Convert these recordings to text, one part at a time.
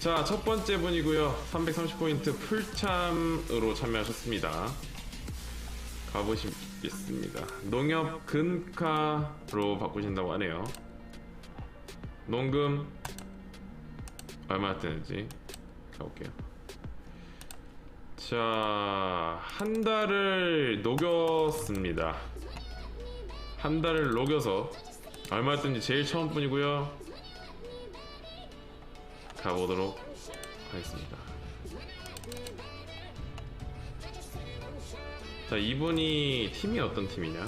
자, 첫 번째 분이고요. 330포인트 풀참으로 참여하셨습니다. 가보시겠습니다. 농협 근카로 바꾸신다고 하네요. 농금 얼마나 뜨는지 가볼게요. 자, 한 달을 녹였습니다. 한 달을 녹여서 얼마 뜬지 제일 처음 분이고요. 가보도록 하겠습니다. 자, 이분이 팀이 어떤 팀이냐?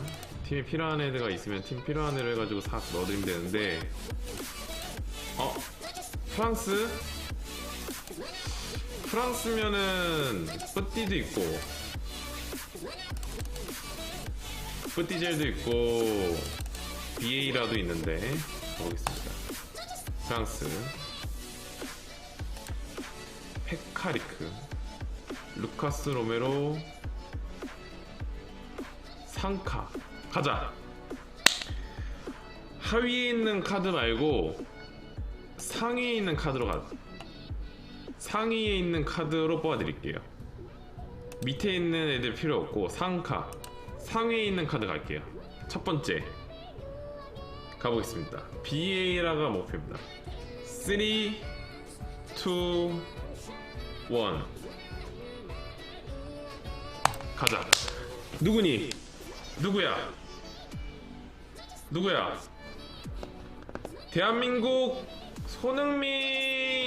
팀이 필요한 애들가 있으면 팀 필요한 애를 해가지고 싹 넣어드리면 되는데, 어? 프랑스? 프랑스면은 뿌띠도 있고, 뿌띠젤도 있고, 비에이라도 있는데, 보겠습니다. 프랑스. 페카리크. 루카스 로메로. 상카. 가자. 하위에 있는 카드 말고 상위에 있는 카드로 가. 상위에 있는 카드로 뽑아드릴게요. 밑에 있는 애들 필요 없고 상카. 상위에 있는 카드 갈게요. 첫 번째. 가보겠습니다. BA라가 목표입니다. 3 2 원. 가자. 누구니? 누구야? 누구야? 대한민국 손흥민은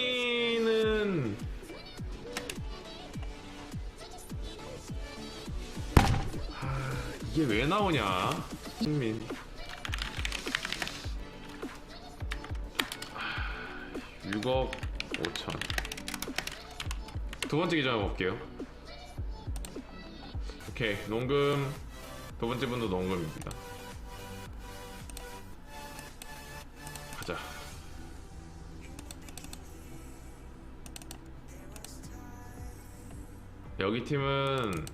아 이게 왜 나오냐? 손흥민. 6억 5천 두 번째 기자 볼게요. 오케이 농금 두 번째 분도 농금입니다. 가자. 여기 팀은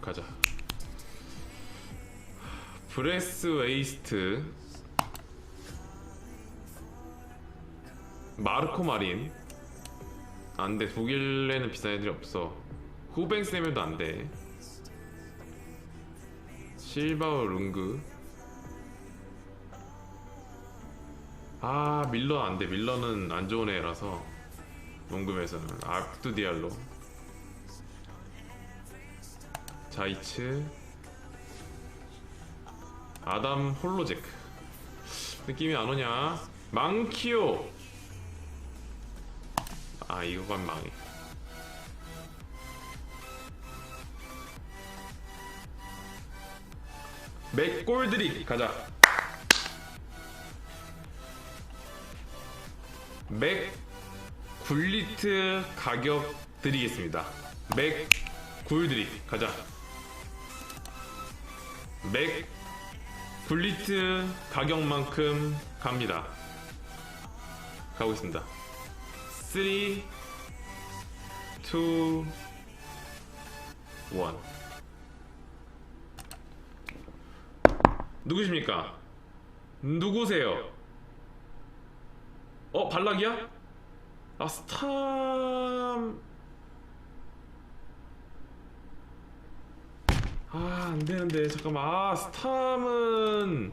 가자. 브레스 웨이스트 마르코 마린. 안돼 독일에는 비싼 애들이 없어. 후뱅스 내면도 안돼. 실바우 룽그. 아 밀러 안돼. 밀러는 안 좋은 애라서 농금에서는. 압두 디알로. 자이츠. 아담 홀로제크. 느낌이 안 오냐? 망키오 아 이거만 망해. 맥골드릭 가자. 맥 굴리트 가격 드리겠습니다. 맥 굴드릭 가자. 맥 굴리트 가격만큼 갑니다. 가고 있습니다 3 2 1 누구십니까? 누구세요? 어 발락이야? 아 스탐 아 안되는데 잠깐만 아 스탐은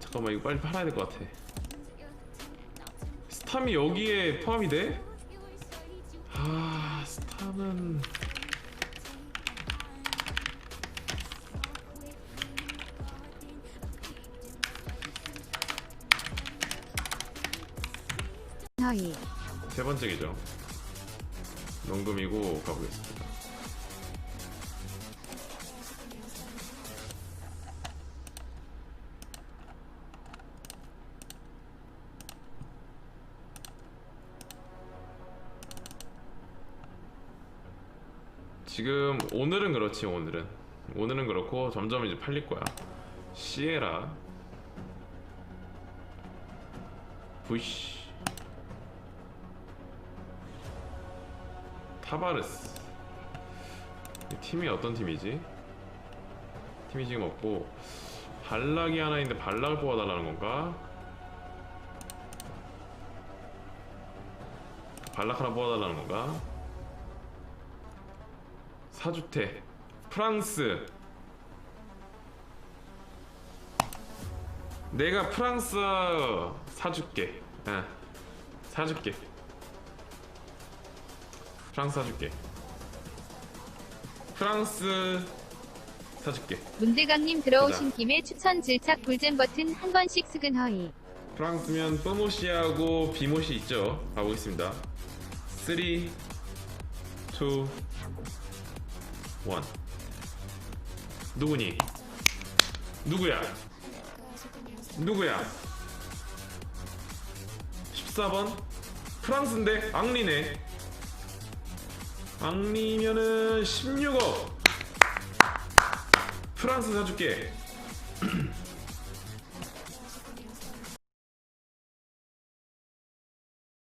잠깐만 이거 빨리 팔아야 될 것 같아 스탐이 여기에 포함이 돼? 아 스탐은 세 번째 계죠. 농금이고 가보겠습니다 지금 오늘은 그렇지 오늘은 오늘은 그렇고 점점 이제 팔릴 거야 시에라 부시 타바르스 이 팀이 어떤 팀이지? 팀이 지금 없고 발락이 하나 있는데 발락을 뽑아달라는 건가? 발락 하나 뽑아달라는 건가? 사주택 프랑스. 내가 프랑스 사줄게. 예, 사줄게. 프랑스 사줄게. 프랑스 사줄게. 문대강님 들어오신 김에 추천 질착 골잼 버튼 한 번씩 스근 허이. 프랑스면 뽀모시하고 비모시 있죠? 가보겠습니다. 3 2 1 누구니? 누구야? 누구야? 14번? 프랑스인데 앙리네 앙리면은 16억 프랑스 사줄게